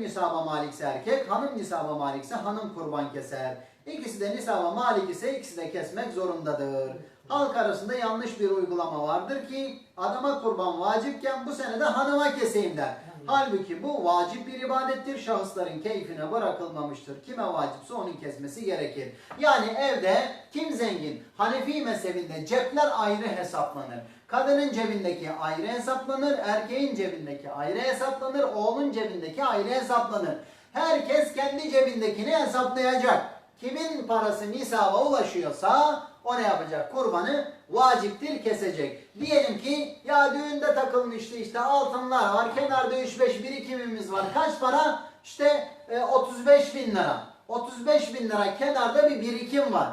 nisaba malikse erkek, hanım nisaba malikse hanım kurban keser. İkisi de nisaba malik ise ikisi de kesmek zorundadır. Halk arasında yanlış bir uygulama vardır ki adama kurban vacipken bu sene de hanıma keseyim der. Halbuki bu vacip bir ibadettir. Şahısların keyfine bırakılmamıştır. Kime vacipse onun kesmesi gerekir. Yani evde kim zengin? Hanefi mezhebinde cepler ayrı hesaplanır. Kadının cebindeki ayrı hesaplanır, erkeğin cebindeki ayrı hesaplanır, oğlun cebindeki ayrı hesaplanır. Herkes kendi cebindekini hesaplayacak. Kimin parası nisaba ulaşıyorsa o ne yapacak? Kurbanı vaciptir kesecek. Diyelim ki ya düğünde takılmıştı işte altınlar var, kenarda 3-5 birikimimiz var. Kaç para? İşte e, 35 bin lira. 35 bin lira kenarda bir birikim var.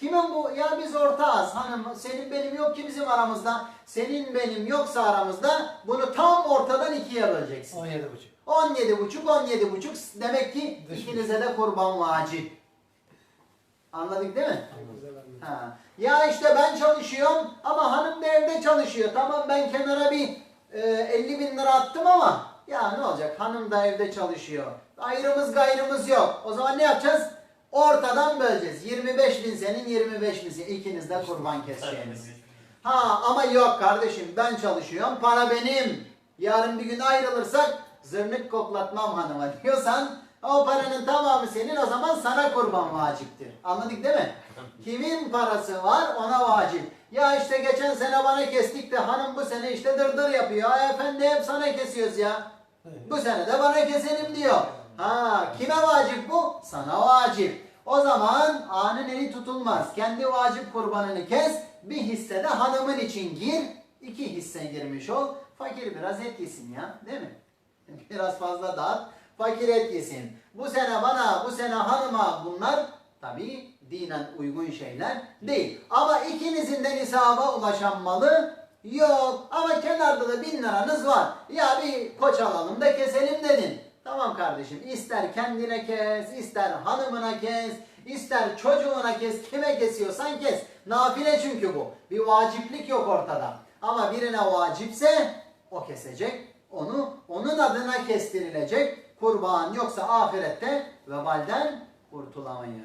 Kimin bu? Ya biz ortağız hanım. Senin benim yok ki bizim aramızda. Senin benim yoksa aramızda bunu tam ortadan ikiye böleceksin. 17 buçuk. 17 buçuk, 17 buçuk. Demek ki Dış ikinize de kurban vacip. Anladık değil mi? Ha. Ya işte ben çalışıyorum ama hanım da evde çalışıyor. Tamam ben kenara bir e, 50 bin lira attım ama ya ne olacak hanım da evde çalışıyor. Ayrımız gayrımız yok. O zaman ne yapacağız? Ortadan böleceğiz. 25 bin senin 25 bin senin. İkiniz de kurban keseceğiniz. Ha ama yok kardeşim ben çalışıyorum para benim. Yarın bir gün ayrılırsak zırnık koklatmam hanıma diyorsan o paranın tamamı senin o zaman sana kurban vaciptir. Anladık değil mi? Kimin parası var ona vacip. Ya işte geçen sene bana kestik de hanım bu sene işte dırdır yapıyor. Ay efendi hep sana kesiyoruz ya. Bu sene de bana keselim diyor. Ha kime vacip bu? Sana vacip. O zaman anın eli tutulmaz. Kendi vacip kurbanını kes. Bir hisse de hanımın için gir. İki hisse girmiş ol. Fakir biraz et yesin ya. Değil mi? Biraz fazla dağıt. Fakir et yesin. Bu sene bana, bu sene hanıma bunlar tabii dinen uygun şeyler değil. Ama ikinizin de nisaba ulaşan malı yok. Ama kenarda da bin liranız var. Ya bir koç alalım da keselim dedin. Tamam kardeşim ister kendine kes, ister hanımına kes, ister çocuğuna kes, kime kesiyorsan kes. Nafile çünkü bu. Bir vaciplik yok ortada. Ama birine vacipse o kesecek. Onu onun adına kestirilecek. Kurban yoksa ahirette vebalden kurtulamayız.